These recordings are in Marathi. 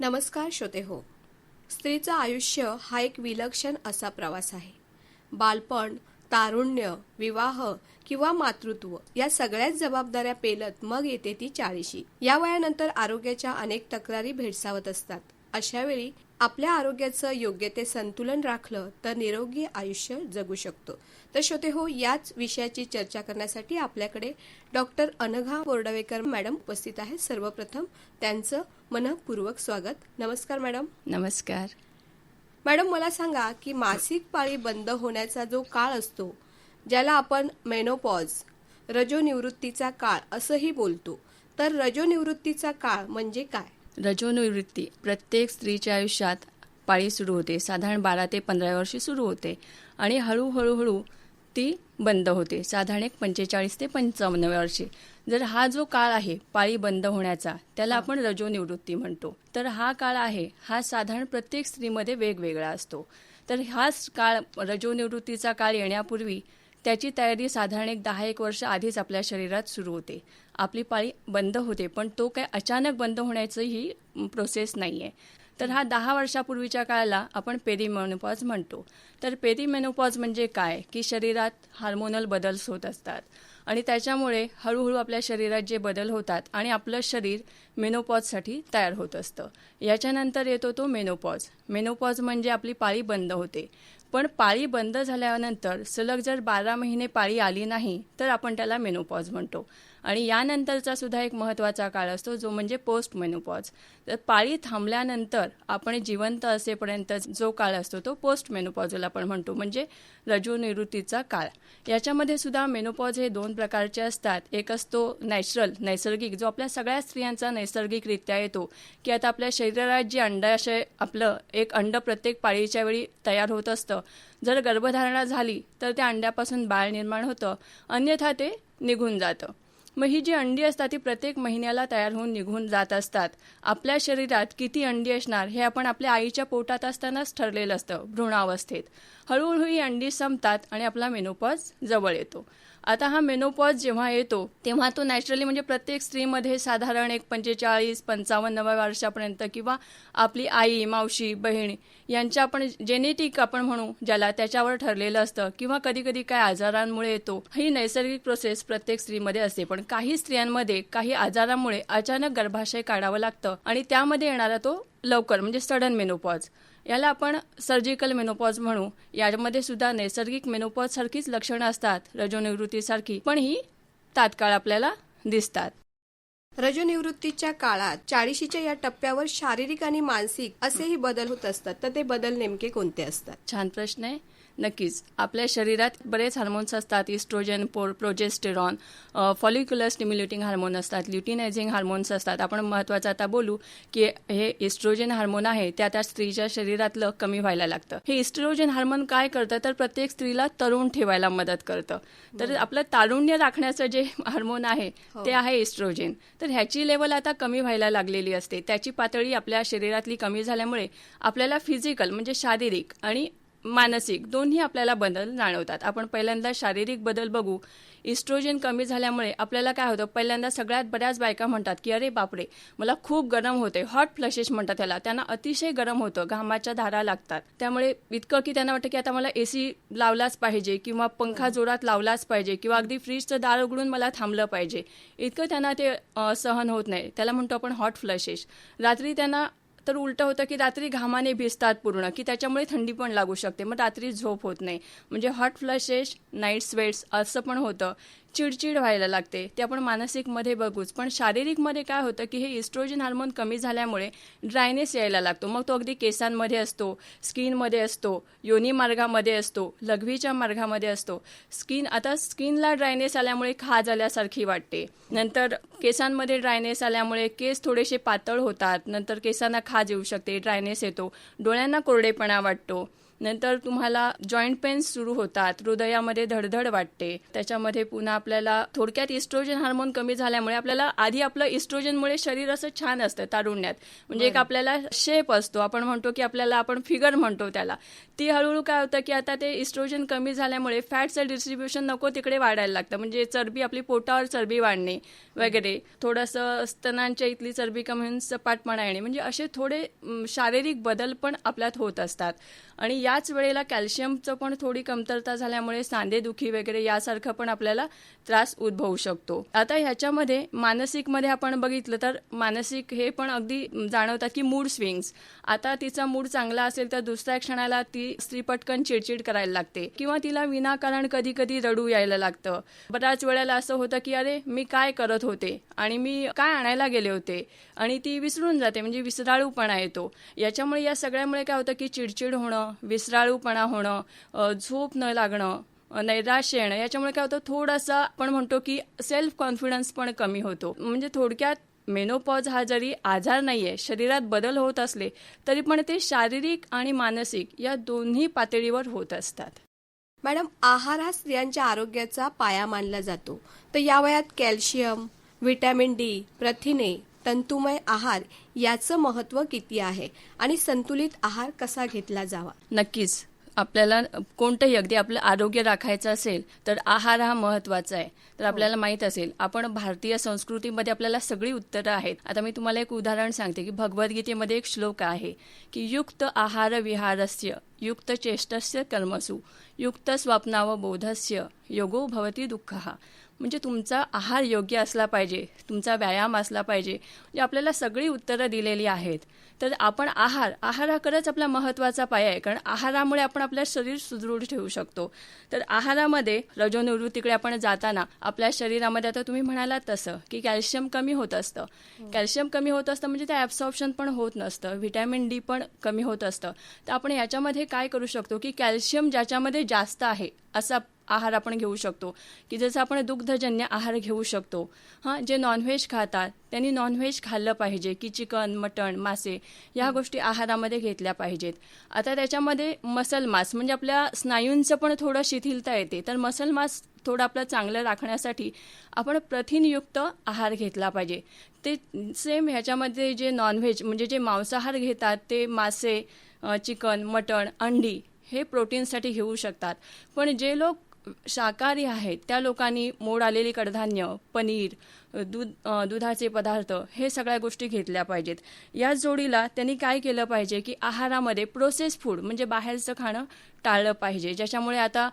नमस्कार श्रोते हो. स्त्रीचं आयुष्य हा एक विलक्षण असा प्रवास आहे. बालपण तारुण्य विवाह किंवा मातृत्व या सगळ्याच जबाबदाऱ्या पेलत मग येते ती चाळीशी. या वयानंतर आरोग्याच्या अनेक तक्रारी भेडसावत असतात. अशावेळी आपल्या आरोग्याचं योग्य ते संतुलन राखलं तर निरोगी आयुष्य जगू शकतो. तर श्रोते हो याच विषयाची चर्चा करण्यासाठी आपल्याकडे डॉक्टर अनघा बोर्डवेकर मॅडम उपस्थित आहेत. सर्वप्रथम त्यांचं मनपूर्वक स्वागत. नमस्कार मॅडम. नमस्कार. मॅडम मला सांगा की मासिक पाळी बंद होण्याचा जो काळ असतो ज्याला आपण मेनोपॉज रजोनिवृत्तीचा काळ असंही बोलतो तर रजोनिवृत्तीचा काळ म्हणजे काय? रजोनिवृत्ती प्रत्येक स्त्रीच्या आयुष्यात पाळी सुरू होते. साधारण बारा ते पंधरा वर्षी सुरू होते आणि हळूहळू हळू ती बंद होते. साधारण एक पंचेचाळीस ते पंचावन्न वर्षे. जर हा जो काळ आहे पाळी बंद होण्याचा त्याला आपण रजोनिवृत्ती म्हणतो. तर हा काळ आहे हा साधारण प्रत्येक स्त्रीमध्ये वेगवेगळा असतो. तर हाच काळ रजोनिवृत्तीचा काळ येण्यापूर्वी त्याची तयारी साधारण एक दहा एक वर्ष आधीच आपल्या शरीरात सुरू होते. आपली पाळी बंद होते पण तो काय अचानक बंद होण्याचं ही प्रोसेस नाही आहे तर हा दहा वर्षापूर्वीच्या काळाला आपण पेरीमेनोपॉज म्हणतो. तर पेरीमेनोपॉज म्हणजे काय? की शरीरात हार्मोनल बदल होत असतात. आणि त्याच्यामुळे हळूहळू आपल्या शरीरात जे बदल होतात आणि आपलं शरीर मेनोपॉजसाठी तयार होत असतं. याच्यानंतर येतो तो मेनोपॉज मेनोपॉज म्हणजे आपली पाळी बंद होते. पण पाळी बंद झाल्यानंतर सलग जर बारा महिने पाळी आली नाही तर आपण त्याला मेनोपॉज म्हणतो. आणि यानंतरचा सुद्धा एक महत्त्वाचा काळ असतो जो म्हणजे पोस्ट मेनोपॉज तर पाळी थांबल्यानंतर आपण जिवंत असेपर्यंत जो काळ असतो तो पोस्ट मेनोपॉजला आपण म्हणतो म्हणजे रजोनिवृत्तीचा काळ. याच्यामध्ये सुद्धा मेनोपॉज हे दोन प्रकारचे असतात. एक असतो नॅचरल नैसर्गिक जो आपल्या सगळ्या स्त्रियांचा नैसर्गिकरित्या येतो की आता आपल्या शरीरात जे अंडाशय आपलं एक अंड प्रत्येक पाळीच्या वेळी तयार होत असतं. जर गर्भधारणा झाली तर त्या अंड्यापासून बाळ निर्माण होतं. अन्यथा ते निघून जातं. मग ही जी अंडी असतात ती प्रत्येक महिन्याला तयार होऊन निघून जात असतात. आपल्या शरीरात किती अंडी असणार हे आपण आपल्या आईच्या पोटात असतानाच ठरलेलं असतं भ्रूणावस्थेत हळूहळू ही अंडी संपतात आणि आपला मेनोपॉज जवळ येतो. आता हा मेनोपॉज जेव्हा येतो तेव्हा तो नॅचरली म्हणजे प्रत्येक स्त्रीमध्ये साधारण एक पंचेचाळीस पंचावन्नव्या वर्षापर्यंत किंवा आपली आई मावशी बहीण यांच्या आपण जेनेटिक आपण म्हणू ज्याला त्याच्यावर ठरलेलं असतं किंवा कधी कधी काय आजारांमुळे येतो ही नैसर्गिक प्रोसेस प्रत्येक स्त्रीमध्ये असते. पण काही स्त्रियांमध्ये काही आजारामुळे अचानक गर्भाशय काढावं लागतं आणि त्यामध्ये येणारा तो लवकर म्हणजे सडन मेनोपॉज याला आपण सर्जिकल मेनोपॉज म्हणू. यामध्ये सुद्धा नैसर्गिक मेनोपॉज सारखीच लक्षणं असतात. रजोनिवृत्तीसारखी पण ही तात्काळ आपल्याला दिसतात. रजोनिवृत्तीच्या काळात चाळीशीच्या या टप्प्यावर शारीरिक आणि मानसिक असेही बदल होत असतात. तर ते बदल नेमके कोणते असतात? छान प्रश्न आहे. नक्कीच. आपल्या शरीरात बरेच हार्मोन्स असतात इस्ट्रोजन पोर प्रोजेस्टेरॉन फॉलिक्युलर स्टिम्युलेटिंग हार्मोन असतात ल्युटिनायझिंग हार्मोन्स असतात. आपण महत्त्वाचं आता बोलू की हे इस्ट्रोजन हार्मोन आहे त्या त्या स्त्रीच्या शरीरातलं कमी व्हायला लागतं. हे इस्ट्रोजन हार्मोन काय करतं? तर प्रत्येक स्त्रीला तरुण ठेवायला मदत करतं. तर आपलं तारुण्य राखण्याचं जे हार्मोन आहे ते आहे इस्ट्रोजन तर ह्याची लेवल आता कमी व्हायला लागलेली असते. त्याची पातळी आपल्या शरीरातली कमी झाल्यामुळे आपल्याला फिजिकल म्हणजे शारीरिक आणि मानसिक दोन्ही आपल्याला बदल जाणवतात. आपण पहिल्यांदा शारीरिक बदल बघू इस्ट्रोजन कमी झाल्यामुळे आपल्याला काय होतं पहिल्यांदा सगळ्यात बऱ्याच बायका म्हणतात की अरे बापरे मला खूप गरम होते हॉट फ्लशेस म्हणतात त्याला. त्यांना अतिशय गरम होतं घामाच्या धारा लागतात. त्यामुळे इतकं की त्यांना वाटतं की आता मला एसी लावलाच पाहिजे किंवा पंखा जोरात लावलाच पाहिजे किंवा अगदी फ्रीजचं दार उघडून मला थांबलं पाहिजे. इतकं त्यांना ते सहन होत नाही. त्याला म्हणतो आपण हॉट फ्लशेस रात्री त्यांना तर उलटं होतं की रात्री घामाने भिजतात पूर्ण की त्याच्यामुळे थंडी पण लागू शकते. मग रात्री झोप होत नाही. म्हणजे हॉट फ्लशेस नाईट स्वेट्स असं पण होतं. चिडचिड व्हायला लागते. ते आपण मानसिकमध्ये बघूच. पण शारीरिकमध्ये काय होतं की हे इस्ट्रोजन हार्मोन कमी झाल्यामुळे ड्रायनेस यायला लागतो. मग तो अगदी केसांमध्ये असतो स्किनमध्ये असतो योनी मार्गामध्ये असतो लघवीच्या मार्गामध्ये असतो. स्किन आता स्किनला ड्रायनेस आल्यामुळे खाज आल्यासारखी वाटते. नंतर केसांमध्ये ड्रायनेस आल्यामुळे केस थोडेसे पातळ होतात. नंतर केसांना खाज येऊ शकते ड्रायनेस येतो. डोळ्यांना कोरडेपणा वाटतो. नंतर तुम्हाला जॉईंट पेन्स सुरू होतात. हृदयामध्ये धडधड वाटते. त्याच्यामध्ये पुन्हा आपल्याला थोडक्यात इस्ट्रोजन हार्मोन कमी झाल्यामुळे आपल्याला आधी आपलं इस्ट्रोजनमुळे शरीर असं छान असतं तारुण्यात. म्हणजे एक आपल्याला शेप असतो. आपण म्हणतो की आपल्याला आपण फिगर म्हणतो त्याला. ती हळूहळू काय होतं की आता ते इस्ट्रोजन कमी झाल्यामुळे फॅटचं डिस्ट्रीब्युशन नको तिकडे वाढायला लागतं. म्हणजे चरबी आपली पोटावर चरबी वाढणे वगैरे. थोडंसं स्तनांच्या इथली चरबी कमी होऊन सपाटपणा येणे. म्हणजे असे थोडे शारीरिक बदल पण आपल्यात होत असतात. आणि याच वेळेला कॅल्शियमचं पण थोडी कमतरता झाल्यामुळे सांधेदुखी वगैरे यासारखं पण आपल्याला त्रास उद्भवू शकतो. आता ह्याच्यामध्ये मानसिकमध्ये आपण बघितलं तर मानसिक हे पण अगदी जाणवतात की मूड स्विंग्स आता तिचा मूड चांगला असेल तर दुसऱ्या क्षणाला ती स्त्री पटकन चिडचिड करायला लागते किंवा तिला विनाकारण कधी कधी रडू यायला लागतं. बऱ्याच वेळेला असं होतं की अरे मी काय करत होते आणि मी काय आणायला गेले होते आणि ती विसरून जाते म्हणजे विसराळूपणा येतो. याच्यामुळे या सगळ्यामुळे काय होतं की चिडचिड होणं विसराळूपणा होणं झोप न लागणं नैराश्य येणं याच्यामुळे काय होतं थोडासा आपण म्हणतो की सेल्फ कॉन्फिडन्स पण कमी होतो. म्हणजे थोडक्यात मेनोपॉज हा जरी आजार नाही आहे शरीरात बदल होत असले तरी पण ते शारीरिक आणि मानसिक या दोन्ही पातळीवर होत असतात. मॅडम आहार हा स्त्रियांच्या आरोग्याचा पाया मानला जातो. तर या वयात कॅल्शियम व्हिटॅमिन डी प्रथिने तंतुमय आहार याचं महत्त्व किती आहे? आणि संतुलित आहार कसा घेतला जावा? नक्कीच. आपल्याला कोणतंही अगदी आपलं आरोग्य राखायचं असेल तर आहार हा महत्त्वाचा आहे. तर आपल्याला माहीत असेल आपण भारतीय संस्कृतीमध्ये आपल्याला सगळी उत्तरं आहेत. आता मी तुम्हाला एक उदाहरण सांगते की भगवद्गीतेमध्ये एक श्लोक आहे की युक्त आहार विहारस्य युक्त चेष्टस्य कर्मसु युक्त स्वप्नाव बोधस्य योगो भवती दुःख. म्हणजे तुमचा आहार योग्य असला पाहिजे तुमचा व्यायाम असला पाहिजे म्हणजे आपल्याला सगळी उत्तरं दिलेली आहेत. तर आपण आहार आहार हा खरंच आपला महत्त्वाचा पाया आहे कारण आहारामुळे आपण आपलं शरीर सुदृढ ठेवू शकतो. तर आहारामध्ये रजोनिवृत्तीकडे आपण जाताना आपल्या शरीरामध्ये आता तुम्ही म्हणालात तसं की कॅल्शियम कमी होत असतं. कॅल्शियम कमी होत असतं म्हणजे ते ॲब्सॉर्प्शन पण होत नसतं व्हिटॅमिन डी पण कमी होत असतं. तर आपण याच्यामध्ये काय करू शकतो की कॅल्शियम ज्याच्यामध्ये जास्त आहे असा आहार आपण घेऊ शकतो. की जसं आपण दुग्धजन्य आहार घेऊ शकतो. हां जे नॉनव्हेज खातात त्यांनी नॉनव्हेज खाल्लं पाहिजे की चिकन मटण मासे या गोष्टी आहारामध्ये घेतल्या पाहिजेत. आता त्याच्यामध्ये मसल मास म्हणजे आपल्या स्नायूंचं पण थोडं शिथिलता येते. तर मसल मास थोडं आपलं चांगलं राखण्यासाठी आपण प्रथिनयुक्त आहार घेतला पाहिजे. ते सेम ह्याच्यामध्ये जे नॉनव्हेज म्हणजे जे मांसाहार घेतात ते मासे चिकन मटण अंडी हे प्रोटीनसाठी घेऊ शकतात. पण जे लोक शाकाहारी आहेत. त्या लोकांनी मोड आलेली कडधान्य पनीर दूध दुधाचे पदार्थ हे सगळ्या गोष्टी घेतल्या पाहिजेत. या जोडीला त्यांनी काय केलं पाहिजे की आहारामध्ये प्रोसेस फूड म्हणजे बाहेरचं खाणं टाळलं पाहिजे. ज्याच्यामुळे आता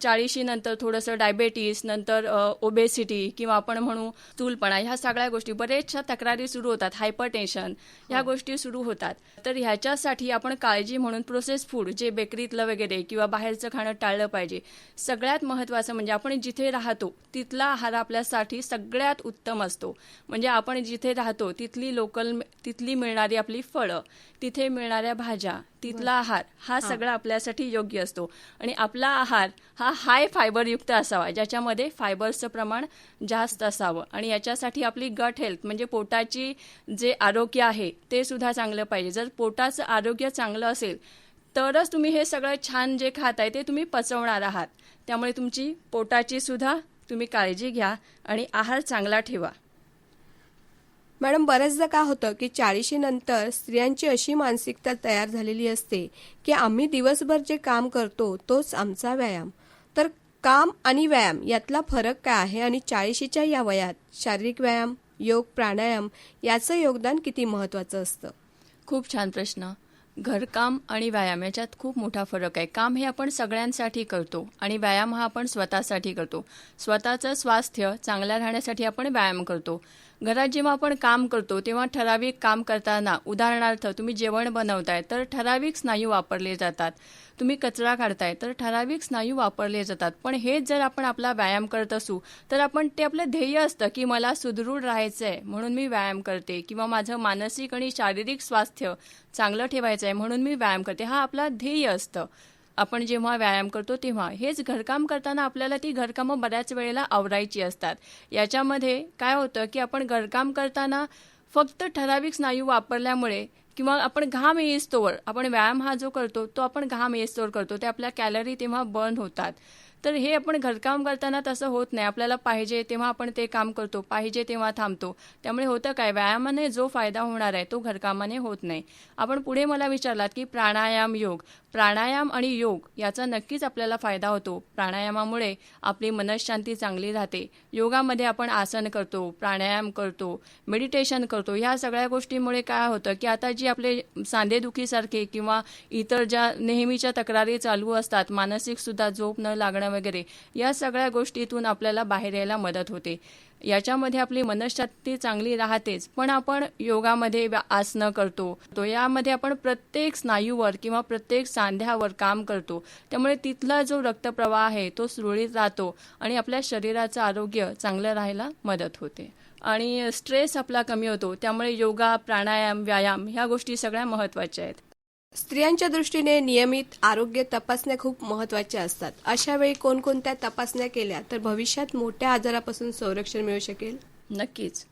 चाळीशी नंतर थोडंसं डायबेटीस नंतर ओबेसिटी किंवा आपण म्हणू स्थूलपणा ह्या सगळ्या गोष्टी बरेचशा तक्रारी सुरू होतात. हायपर टेन्शन ह्या गोष्टी सुरू होतात. तर ह्याच्यासाठी आपण काळजी म्हणून प्रोसेस फूड जे बेकरीतलं वगैरे किंवा बाहेरचं खाणं टाळलं पाहिजे. सगळ्यात महत्त्वाचं म्हणजे आपण जिथे राहतो तिथला आहार आपल्यासाठी सगळ्यात उत्तम असतो. म्हणजे आपण जिथे राहतो तिथली लोकल तिथली मिळणारी आपली फळं तिथे मिळणाऱ्या भाज्या तिथला आहार हा सगळा आपल्यासाठी योग्य असतो. आणि आपला आहार हा हाय फायबरयुक्त असावा ज्याच्यामध्ये फायबरचं प्रमाण जास्त असावं. आणि याच्यासाठी आपली गट हेल्थ म्हणजे पोटाची जे आरोग्य आहे ते सुद्धा चांगलं पाहिजे. जर पोटाचं आरोग्य चांगलं असेल तरच तुम्ही हे सगळं छान जे खाताय ते तुम्ही पचवणार आहात. त्यामुळे तुमची पोटाची सुद्धा तुम्ही काळजी घ्या आणि आहार चांगला ठेवा. मॅडम बऱ्याचदा काय होतं की चाळीशी नंतर स्त्रियांची अशी मानसिकता तयार झालेली असते की आम्ही दिवसभर जे काम करतो तोच आमचा व्यायाम. तर काम आणि व्यायाम यातला फरक काय आहे आणि चाळीशीच्या या वयात शारीरिक व्यायाम योग प्राणायाम याचं योगदान किती महत्वाचं असतं? खूप छान प्रश्न. घरकाम आणि व्यायाम याच्यात खूप मोठा फरक आहे. काम हे आपण सगळ्यांसाठी करतो आणि व्यायाम हा आपण स्वतःसाठी करतो. स्वतःचं स्वास्थ्य चांगलं राहण्यासाठी आपण व्यायाम करतो. घरात जेव्हा आपण काम करतो तेव्हा ठराविक काम करताना उदाहरणार्थ तुम्ही जेवण बनवताय तर ठराविक स्नायू वापरले जातात. तुम्ही कचरा काढताय तर ठराविक स्नायू वापरले जातात. पण हेच जर आपण आपला व्यायाम करत असू तर आपण ते आपलं ध्येय असतं की मला सुदृढ राहायचं आहे म्हणून मी व्यायाम करते. किंवा माझं मानसिक आणि शारीरिक स्वास्थ्य चांगलं ठेवायचं आहे म्हणून मी व्यायाम करते. हा आपला ध्येय असतं. आपण जेव्हा व्यायाम करतो तेव्हा हेच घरकाम करताना आपल्याला ती घरकामं बऱ्याच वेळेला आवरायची असतात. याच्यामध्ये काय होतं की आपण घरकाम करताना फक्त ठराविक स्नायू वापरल्यामुळे किंवा आपण घाम येईस्तोवर आपण व्यायाम हा जो करतो तो आपण घाम येईस्तोवर करतो ते आपल्या कॅलरी तेव्हा बर्न होतात. तर हे आपण घरकाम करताना तसं होत नाही. आपल्याला पाहिजे तेव्हा आपण ते काम करतो पाहिजे तेव्हा थांबतो. त्यामुळे होतं काय? व्यायामाने जो फायदा होणार आहे तो घरकामाने होत नाही. आपण पुढे मला विचारलात की प्राणायाम योग प्राणायाम आणि योग याचा नक्कीच आपल्याला फायदा होतो. प्राणायामामुळे आपली मनशांती चांगली राहते. योगामध्ये आपण आसन करतो प्राणायाम करतो मेडिटेशन करतो. ह्या सगळ्या गोष्टीमुळे काय होतं की आता जी आपले सांधेदुखीसारखे किंवा इतर ज्या नेहमीच्या तक्रारी चालू असतात मानसिक सुद्धा झोप न लागणं वगैरे या सगळ्या गोष्टीतून आपल्याला बाहेर यायला मदत होते. याच्यामध्ये आपली मनशक्ती चांगली राहतेच पण आपण योगामध्ये आसनं करतो. तो यामध्ये आपण प्रत्येक स्नायूवर किंवा प्रत्येक सांध्यावर काम करतो. त्यामुळे तिथला जो रक्तप्रवाह आहे तो सुरळीत राहतो आणि आपल्या शरीराचं आरोग्य चांगलं राहायला मदत होते. आणि स्ट्रेस आपला कमी होतो. त्यामुळे योगा प्राणायाम व्यायाम ह्या गोष्टी सगळ्या महत्त्वाच्या आहेत. स्त्रियांच्या दृष्टीने नियमित आरोग्य तपासण्या खूप महत्त्वाच्या असतात. अशा वेळी कोणकोणत्या तपासण्या केल्या तर भविष्यात मोठ्या आजारापासून संरक्षण मिळू शकेल? नक्कीच.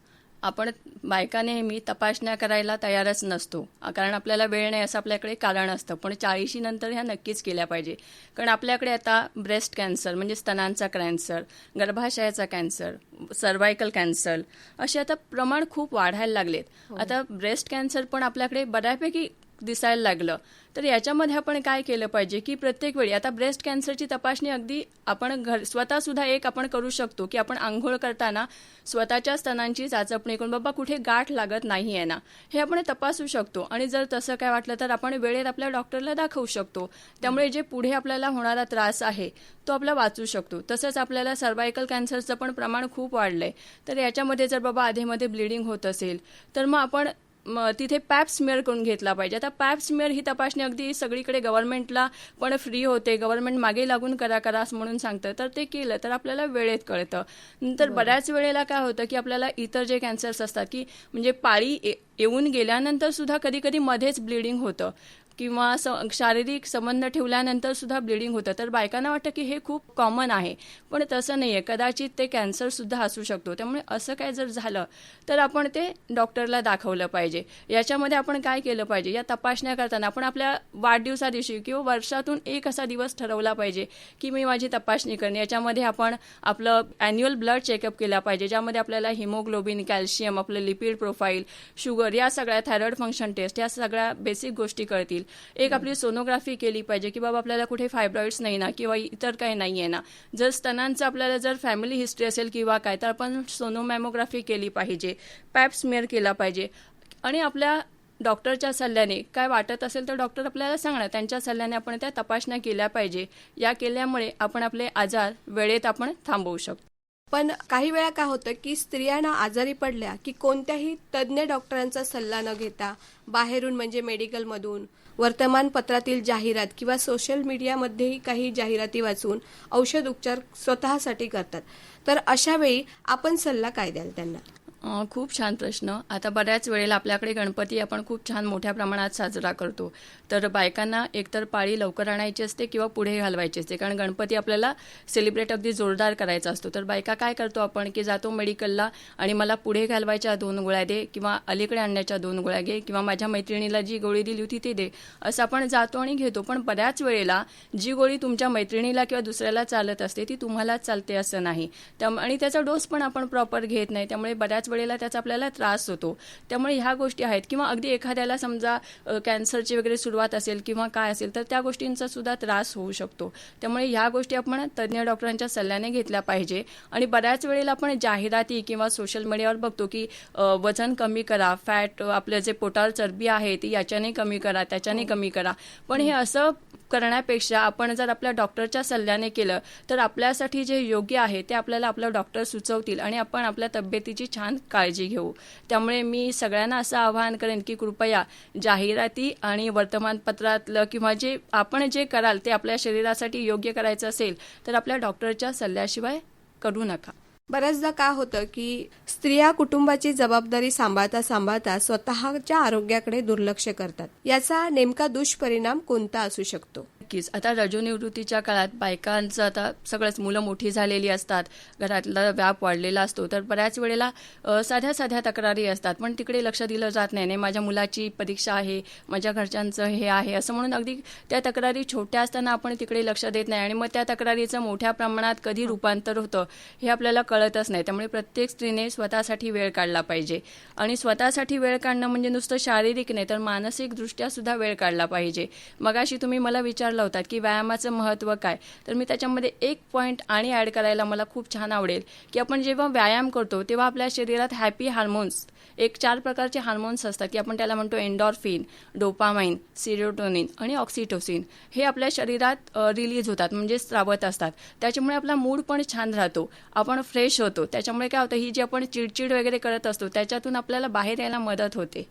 आपण बायका नेहमी तपासण्या करायला तयारच नसतो. कारण आपल्याला वेळ नाही असं आपल्याकडे कारण असतं. पण चाळीशी नंतर ह्या नक्कीच केल्या पाहिजे. कारण आपल्याकडे आता ब्रेस्ट कॅन्सर म्हणजे स्तनांचा कॅन्सर गर्भाशयाचा कॅन्सर सर्वायकल कॅन्सर असे आता प्रमाण खूप वाढायला लागलेत. आता ब्रेस्ट कॅन्सर पण आपल्याकडे बऱ्यापैकी दिसायला लागलं. तर याच्यामध्ये आपण काय केलं पाहिजे की प्रत्येक वेळी आता ब्रेस्ट कॅन्सरची तपासणी अगदी आपण घर स्वतः सुद्धा एक आपण करू शकतो की आपण आंघोळ करताना स्वतःच्या स्तनांची चाचपणी करून बाबा कुठे गाठ लागत नाही आहे ना हे आपण तपासू शकतो. आणि जर तसं काय वाटलं तर आपण वेळेत आपल्या डॉक्टरला दाखवू शकतो. त्यामुळे जे पुढे आपल्याला होणारा त्रास आहे तो आपला वाचू शकतो. तसंच आपल्याला सर्वायकल कॅन्सरचं पण प्रमाण खूप वाढलंय. तर याच्यामध्ये जर बाबा आधीमध्ये ब्लिडिंग होत असेल तर मग आपण म तिथे पॅप स्मेअर करून घेतला पाहिजे. आता पॅप स्मेअर ही तपासणी अगदी सगळीकडे गव्हर्नमेंटला पण फ्री होते. गव्हर्नमेंट मागे लागून करा करा असं म्हणून सांगतं तर ते केलं तर आपल्याला वेळेत कळतं. नंतर बऱ्याच वेळेला काय होतं की आपल्याला इतर जे कॅन्सर्स असतात की म्हणजे पाळी येऊन गेल्यानंतर सुद्धा कधी कधी मध्येच ब्लिडिंग होतं. किंवा स शारीरिक संबंध ठेवल्यानंतर सुद्धा ब्लिडिंग होतं. तर बायकांना वाटतं की हे खूप कॉमन आहे. पण तसं नाही आहे कदाचित ते कॅन्सर सुद्धा असू शकतो. त्यामुळे असं काय जर झालं तर आपण ते डॉक्टरला दाखवलं पाहिजे. याच्यामध्ये आपण काय केलं पाहिजे? या तपासण्या करताना आपण आपल्या वाढदिवसा दिवशी किंवा वर्षातून एक असा दिवस ठरवला पाहिजे की मी माझी तपासणी करणे याच्यामध्ये आपण आपलं अॅन्युअल ब्लड चेकअप केला पाहिजे ज्यामध्ये आपल्याला हिमोग्लोबिन कॅल्शियम आपलं लिपिड प्रोफाईल शुगर या सगळ्या थायरॉइड फंक्शन टेस्ट या सगळ्या बेसिक गोष्टी कळतील. एक आपली सोनोग्राफी केली पाहिजे की बाबा आपल्याला कुठे फायब्रॉइड्स नाही ना किंवा इतर काही नाही आहे ना. जर स्तनांचं आपल्याला जर फॅमिली हिस्ट्री असेल किंवा काय तर आपण सोनोमॅमोग्राफी केली पाहिजे. पॅप स्मेअर केला पाहिजे. आणि आपल्या डॉक्टरच्या सल्ल्याने काय वाटत असेल तर डॉक्टर आपल्याला सांगणार. त्यांच्या सल्ल्याने आपण त्या तपासण्या केल्या पाहिजे. या केल्यामुळे आपण आपले आजार वेळेत आपण थांबवू शकतो. पण काही वेळा काय होतं की स्त्रियांना आजारी पडल्या की कोणत्याही तज्ज्ञ डॉक्टरांचा सल्ला न घेता बाहेरून म्हणजे मेडिकलमधून वर्तमानपत्रातील जाहिरात किंवा सोशल मीडियामध्येही काही जाहिराती वाचून औषध उपचार स्वतःसाठी करतात. तर अशा वेळी आपण सल्ला काय द्याल त्यांना? खूप छान प्रश्न. आता बऱ्याच वेळेला आपल्याकडे गणपती आपण खूप छान मोठ्या प्रमाणात साजरा करतो. तर बायकांना एकतर पाळी लवकर आणायची असते किंवा पुढे घालवायची असते. कारण गणपती आपल्याला सेलिब्रेट अगदी जोरदार करायचा असतो. तर बायका काय करतो आपण की जातो मेडिकलला आणि मला पुढे घालवायच्या दोन गोळ्या दे किंवा अलीकडे आणण्याच्या दोन गोळ्या घे किंवा माझ्या मैत्रिणीला जी गोळी दिली होती ती दे. असं आपण जातो आणि घेतो. पण बऱ्याच वेळेला जी गोळी तुमच्या मैत्रिणीला किंवा दुसऱ्याला चालत असते ती तुम्हालाच चालते असं नाही. त्या आणि त्याचा डोस पण आपण प्रॉपर घेत नाही. त्यामुळे बऱ्याच वेळेला त्याचा आपल्याला त्रास होतो. त्यामुळे ह्या गोष्टी आहेत. किंवा अगदी एखाद्याला समजा कॅन्सरची वगैरे सुरुवात असेल किंवा काय असेल तर त्या गोष्टींचा सुद्धा त्रास होऊ शकतो. त्यामुळे ह्या गोष्टी आपण तज्ज्ञ डॉक्टरांच्या सल्ल्याने घेतल्या पाहिजे. आणि बऱ्याच वेळेला आपण जाहिराती किंवा सोशल मीडियावर बघतो की वजन कमी करा फॅट आपलं जे पोटावर चरबी आहे ती याच्याने कमी करा त्याच्याने कमी करा. पण हे असं करण्यापेक्षा आपण जर आपल्या डॉक्टरच्या सल्ल्याने केलं तर आपल्यासाठी जे योग्य आहे ते आपल्याला आपलं डॉक्टर सुचवतील आणि आपण आपल्या तब्येतीची छान काळजी घेऊ. त्यामुळे मी सगळ्यांना असं आवाहन करेन की कृपया जाहिराती आणि वर्तमानपत्रातलं किंवा जे आपण जे कराल ते आपल्या शरीरासाठी योग्य करायचं असेल तर आपल्या डॉक्टरच्या सल्ल्याशिवाय करू नका. बऱ्याचदा काय होतं की स्त्रिया कुटुंबाची जबाबदारी सांभाळता सांभाळता स्वतःच्या आरोग्याकडे दुर्लक्ष करतात. याचा नेमका दुष्परिणाम कोणता असू शकतो? नक्कीच आता रजोनिवृत्तीच्या काळात बायकांचं आता सगळंच मुलं मोठी झालेली असतात. घरातला व्याप वाढलेला असतो. तर बऱ्याच वेळेला साध्या साध्या तक्रारी असतात. पण तिकडे लक्ष दिलं जात नाही. नाही माझ्या मुलाची परीक्षा आहे माझ्या घरच्यांचं हे आहे असं म्हणून अगदी त्या तक्रारी छोट्या असताना आपण तिकडे लक्ष देत नाही. आणि मग त्या तक्रारीचं मोठ्या प्रमाणात कधी रूपांतर होतं हे आपल्याला कळतच नाही. त्यामुळे प्रत्येक स्त्रीने स्वतःसाठी वेळ काढला पाहिजे. आणि स्वतःसाठी वेळ काढणं म्हणजे नुसतं शारीरिक नाही तर मानसिकदृष्ट्या सुद्धा वेळ काढला पाहिजे. मगाशी तुम्ही मला विचारलं लावतात की व्यायामाचं महत्त्व काय. तर मी त्याच्यामध्ये एक पॉईंट आणि ॲड करायला मला खूप छान आवडेल की आपण जेव्हा व्यायाम करतो तेव्हा आपल्या शरीरात हॅपी हार्मोन्स एक चार प्रकारचे हार्मोन्स असतात की आपण त्याला म्हणतो एन्डॉर्फिन डोपामाइन सिरोटोनिन आणि ऑक्सिटोसिन हे आपल्या शरीरात रिलीज होतात म्हणजे स्रावत असतात. त्याच्यामुळे आपला मूड पण छान राहतो आपण फ्रेश होतो. त्याच्यामुळे काय होतं ही जी आपण चिडचिड वगैरे करत असतो त्याच्यातून आपल्याला बाहेर यायला मदत होते.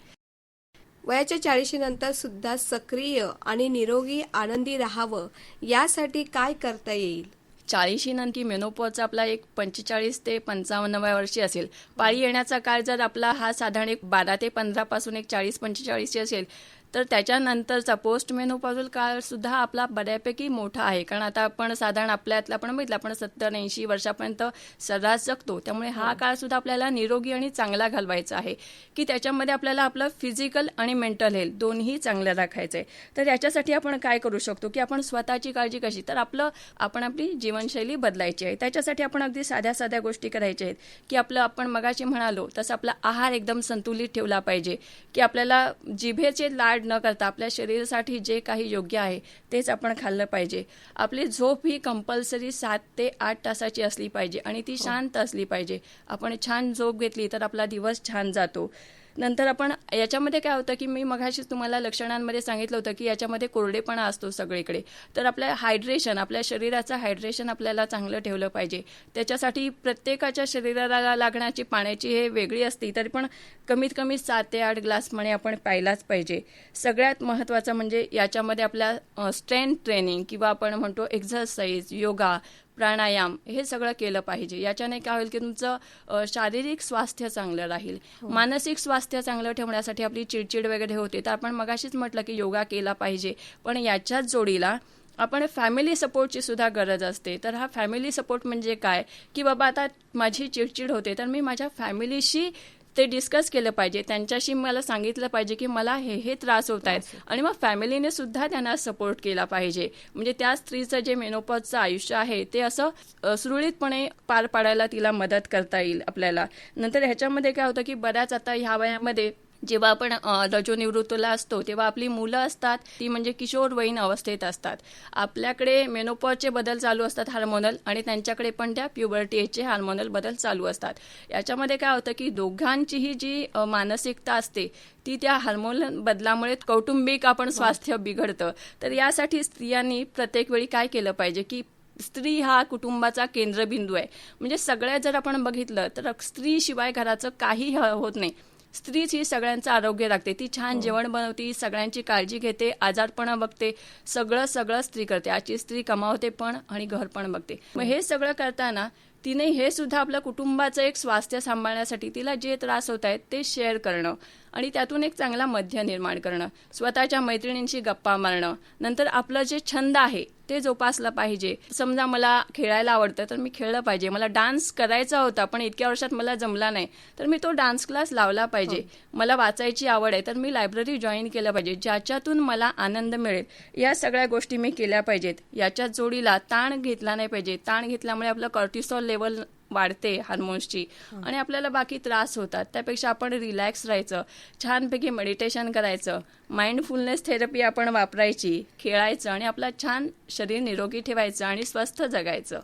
वयाच्या चाळीशीनंतर सुद्धा सक्रिय आणि निरोगी आनंदी राहावं यासाठी काय करता येईल? चाळीशी नंतर मेनोपॉजचा आपला एक पंचेचाळीस ते पंचावन्नव्या वर्षी असेल. पाळी येण्याचा काळ जर आपला हा साधारण एक बारा ते पंधरा पासून एक चाळीस पंचेचाळीसची असेल तर त्याच्यानंतरचा पोस्ट मेनोपॉझल काळ सुद्धा आपला बऱ्यापैकी मोठा आहे. कारण आता आपण साधारण आपल्यातला आपण बघितलं आपण सत्तर ऐंशी वर्षापर्यंत सर्रास जगतो. त्यामुळे हा काळ सुद्धा आपल्याला निरोगी आणि चांगला घालवायचा आहे. की त्याच्यामध्ये आपल्याला आपलं फिजिकल आणि मेंटल हेल्थ दोन्ही चांगलं राखायचं आहे. तर याच्यासाठी आपण काय करू शकतो? की आपण स्वतःची काळजी कशी? तर आपलं आपण आपली जीवनशैली बदलायची आहे. त्याच्यासाठी आपण अगदी साध्या साध्या गोष्टी करायच्या आहेत. की आपलं आपण मगाशी म्हणालो तसं आपला आहार एकदम संतुलित ठेवला पाहिजे. की आपल्याला जिभेचे लाड न करता आपल्या शरीरासाठी जे काही योग्य आहे तेच आपण खाल्लं पाहिजे. आपली झोप ही कंपल्सरी सात ते आठ तासाची असली पाहिजे आणि ती शांत असली पाहिजे. आपण छान झोप घेतली तर आपला दिवस छान जातो. नंतर आपण याच्यामध्ये काय होतं की मी मघाशीच तुम्हाला लक्षणांमध्ये सांगितलं होतं की याच्यामध्ये कोरडेपणा असतो सगळीकडे. तर आपल्या हायड्रेशन आपल्या शरीराचं हायड्रेशन आपल्याला चांगलं ठेवलं पाहिजे. त्याच्यासाठी प्रत्येकाच्या शरीराला लागण्याची पाण्याची हे वेगळी असती तरी पण कमीत कमी सात ते आठ ग्लास पाणी आपण प्यायलाच पाहिजे. सगळ्यात महत्त्वाचं म्हणजे याच्यामध्ये आपल्या स्ट्रेंथ ट्रेनिंग किंवा आपण म्हणतो एक्झरसाईज योगा प्राणायाम हे सगळं केलं पाहिजे. याच्याने काय होईल की तुमचं शारीरिक स्वास्थ्य चांगलं राहील. मानसिक स्वास्थ्य चांगलं ठेवण्यासाठी आपली चिडचिड वगैरे होते तर आपण मगाशीच म्हटलं की योगा केला पाहिजे. पण याच्याच जोडीला आपण फॅमिली सपोर्टची सुद्धा गरज असते. तर हा फॅमिली सपोर्ट म्हणजे काय? की बाबा आता माझी चिडचिड होते तर मी माझ्या फॅमिलीशी ते डिस्कस केलं पाहिजे. त्यांच्याशी मला सांगितलं पाहिजे की मला हे हे त्रास होत आहेत. आणि मग फॅमिलीने सुद्धा त्यांना सपोर्ट केला पाहिजे. म्हणजे त्या स्त्रीचं जे मेनोपॉजचं आयुष्य आहे ते असं सुरळीतपणे पार पाडायला तिला मदत करता येईल आपल्याला. नंतर ह्याच्यामध्ये काय होतं की बऱ्याच आता ह्या वयामध्ये जेव्हा आपण रजोनिवृत्तीला असतो तेव्हा आपली मुलं असतात ती म्हणजे किशोरवयीन अवस्थेत असतात. आपल्याकडे मेनोपॉजचे बदल चालू असतात हार्मोनल आणि त्यांच्याकडे पण त्या प्युबर्टी एजचे हार्मोनल बदल चालू असतात. याच्यामध्ये काय होतं की दोघांचीही जी मानसिकता असते ती त्या हार्मोन बदलामुळे कौटुंबिक आपण स्वास्थ्य बिघडतं. तर यासाठी स्त्रियांनी प्रत्येक वेळी काय केलं पाहिजे की स्त्री हा कुटुंबाचा केंद्रबिंदू आहे. म्हणजे सगळ्यात जर आपण बघितलं तर स्त्रीशिवाय घराचं काही ह- होत नाही. स्त्रीच ही सगळ्यांचं आरोग्य राखते ती छान जेवण बनवते सगळ्यांची काळजी घेते आजारपणा बघते सगळं सगळं स्त्री करते. आजची स्त्री कमावते पण आणि घर पण बघते. मग हे सगळं करताना तिने हे सुद्धा आपलं कुटुंबाचं एक स्वास्थ्य सांभाळण्यासाठी तिला जे त्रास होत आहेत ते शेअर करणं. आणि त्यातून एक चांगला मध्य निर्माण करणं स्वतःच्या मैत्रिणींशी गप्पा मारणं नंतर आपलं जे छंद आहे ते जोपासलं पाहिजे. समजा मला खेळायला आवडतं तर मी खेळलं पाहिजे. मला डान्स करायचा होता पण इतक्या वर्षात मला जमला नाही तर मी तो डान्स क्लास लावला पाहिजे. मला वाचायची आवड आहे तर मी लायब्ररी जॉईन केलं पाहिजे ज्याच्यातून मला आनंद मिळेल. या सगळ्या गोष्टी मी केल्या पाहिजेत. याच्या जोडीला ताण घेतला नाही पाहिजे. ताण घेतल्यामुळे आपलं कॉर्टिसॉल लेवल वाढते हार्मोन्सची आणि आपल्याला बाकी त्रास होतात. त्यापेक्षा आपण रिलॅक्स राहायचं. छानपैकी मेडिटेशन करायचं. माइंडफुलनेस थेरपी आपण वापरायची. खेळायचं आणि आपलं छान शरीर निरोगी ठेवायचं आणि स्वस्थ जगायचं.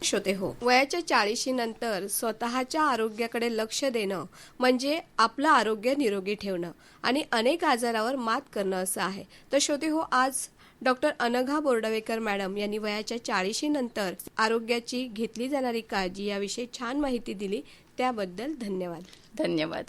श्रोते हो. वयाच्या चाळीशी नंतर स्वतःच्या आरोग्याकडे लक्ष देणं म्हणजे आपलं आरोग्य निरोगी ठेवणं आणि अनेक आजारावर मात करणं असं आहे. तर श्रोते हो आज डॉक्टर अनघा बोर्डवेकर मॅडम यांनी वयाच्या चाळीशी नंतर आरोग्याची घेतली जाणारी काळजी याविषयी छान माहिती दिली. त्याबद्दल धन्यवाद. धन्यवाद.